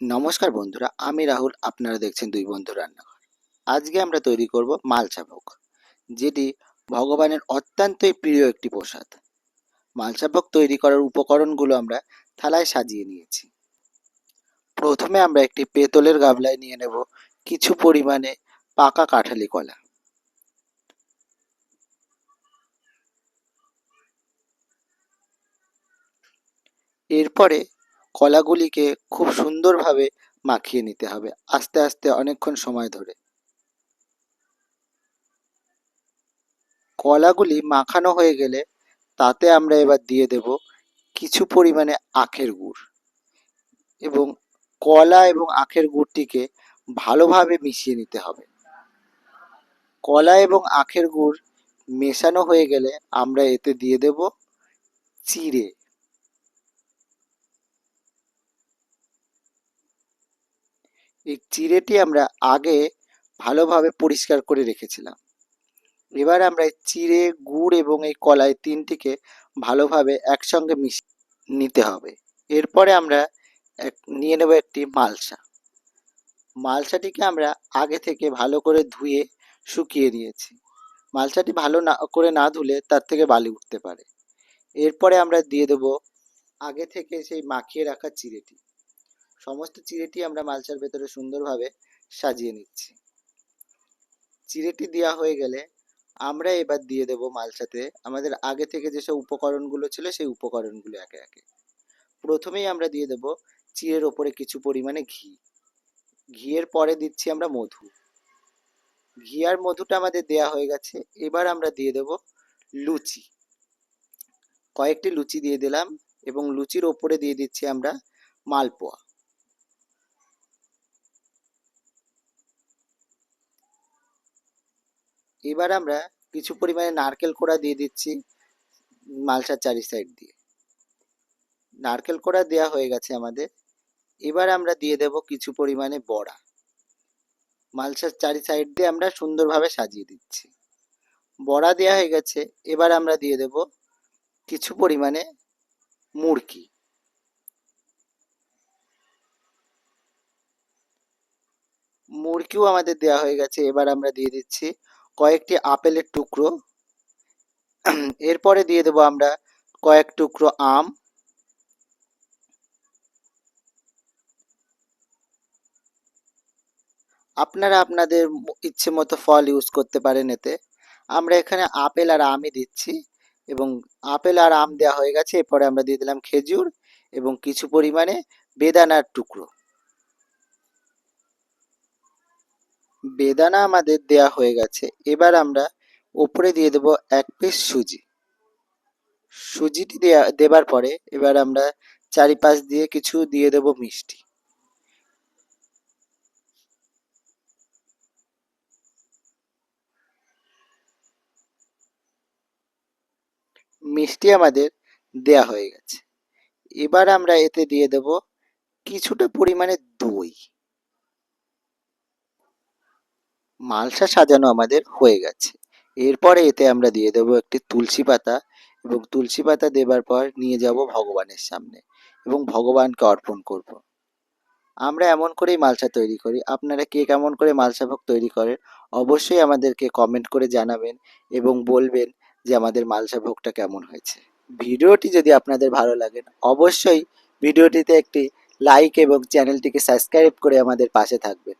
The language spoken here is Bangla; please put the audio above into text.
নমস্কার বন্ধুরা, আমি রাহুল, আপনারা দেখছেন দুই বন্ধু রান্নাঘর। আজকে আমরা তৈরি করব মালসা ভোগ, যেটি ভগবানের অত্যন্তই প্রিয় একটি প্রসাদ। মালসা ভোগ তৈরি করার উপকরণগুলো আমরা থালায় সাজিয়ে নিয়েছি। প্রথমে আমরা একটি পেতলের গামলায় নিয়ে নেব কিছু পরিমাণে পাকা কাঁঠালি কলা। এরপরে কলাগুলিকে খুব সুন্দরভাবে মাখিয়ে নিতে হবে আস্তে আস্তে অনেকক্ষণ সময় ধরে। কলাগুলি মাখানো হয়ে গেলে তাতে আমরা এবার দিয়ে দেব কিছু পরিমাণে আখের গুড় এবং কলা এবং আখের গুড়টিকে ভালোভাবে মিশিয়ে নিতে হবে। কলা এবং আখের গুড় মেশানো হয়ে গেলে আমরা এতে দিয়ে দেব চিড়ে। এই চিড়েটি আমরা আগে ভালোভাবে পরিষ্কার করে রেখেছিলাম। এবার আমরা এই চিড়ে, গুড় এবং এই কলাই তিনটিকে ভালোভাবে একসঙ্গে মিশিয়ে নিতে হবে। এরপরে আমরা এক, নিয়ে নেব একটি মালসা। মালসাটিকে আমরা আগে থেকে ভালো করে ধুয়ে শুকিয়ে নিয়েছি। মালসাটি ভালো না, করে না ধুলে তার থেকে বালি উঠতে পারে। এরপরে আমরা দিয়ে দেব আগে থেকে সেই মাখিয়ে রাখা চিড়েটি। সমস্ত চিড়েটি আমরা মালসার ভেতরে সুন্দরভাবে সাজিয়ে নিচ্ছি। চিড়েটি দেওয়া হয়ে গেলে আমরা এবার দিয়ে দেব মালসাতে আমাদের আগে থেকে যেসব উপকরণগুলো ছিল সেই উপকরণগুলো একে একে। প্রথমেই আমরা দিয়ে দেব চিড়ের ওপরে কিছু পরিমাণে ঘি। ঘিয়ের পরে দিচ্ছি আমরা মধু। ঘি আর মধুটা আমাদের দেয়া হয়ে গেছে। এবার আমরা দিয়ে দেব লুচি। কয়েকটি লুচি দিয়ে দিলাম এবং লুচির ওপরে দিয়ে দিচ্ছি আমরা মালপোয়া। এবার আমরা কিছু পরিমাণে নারকেল কোড়া দিয়ে দিচ্ছি মালসার চারি সাইড দিয়ে। নারকেল কোড়া দেওয়া হয়ে গেছে আমাদের। এবার আমরা দিয়ে দেব কিছু পরিমাণে বড়া। মালসার চারি সাইড দিয়ে আমরা সুন্দরভাবে সাজিয়ে দিচ্ছি। বড়া দেওয়া হয়ে গেছে। এবার আমরা দিয়ে দেব কিছু পরিমাণে মুরকি। মুরকিও আমাদের দেওয়া হয়ে গেছে। এবার আমরা দিয়ে দিচ্ছি কয়েকটি আপেলের টুকরো। এরপরে দিয়ে দেবো আমরা কয়েক টুকরো আম। আপনারা আপনাদের ইচ্ছে মতো ফল ইউজ করতে পারেন এতে। আমরা এখানে আপেল আর আমই দিচ্ছি এবং আপেল আর আম দেওয়া হয়ে গেছে। এরপরে আমরা দিয়ে দিলাম খেজুর এবং কিছু পরিমাণে বেদানার টুকরো। বেদানা আমাদের দেয়া হয়ে গেছে। এবার আমরা ওপরে দিয়ে দেব এক পিস সুজি। সুজিটি দেয়া, দেবার পরে এবার আমরা চারিপাশ দিয়ে কিছু দিয়ে দেব মিষ্টি। মিষ্টি আমাদের দেয়া হয়ে গেছে। এবার আমরা এতে দিয়ে দেব কিছুটা পরিমাণে দই। মালসা সাজানো আমাদের হয়ে গেছে। এরপরে এতে আমরা দিয়ে দেবো একটি তুলসী পাতা এবং তুলসী পাতা দেবার পর নিয়ে যাব ভগবানের সামনে এবং ভগবানকে অর্পণ করব। আমরা এমন করেই মালসা তৈরি করি। আপনারা কে কেমন করে মালসা ভোগ তৈরি করেন অবশ্যই আমাদেরকে কমেন্ট করে জানাবেন এবং বলবেন যে আমাদের মালসা ভোগটা কেমন হয়েছে। ভিডিওটি যদি আপনাদের ভালো লাগে, অবশ্যই ভিডিওটিতে একটি লাইক এবং চ্যানেলটিকে সাবস্ক্রাইব করে আমাদের পাশে থাকবেন।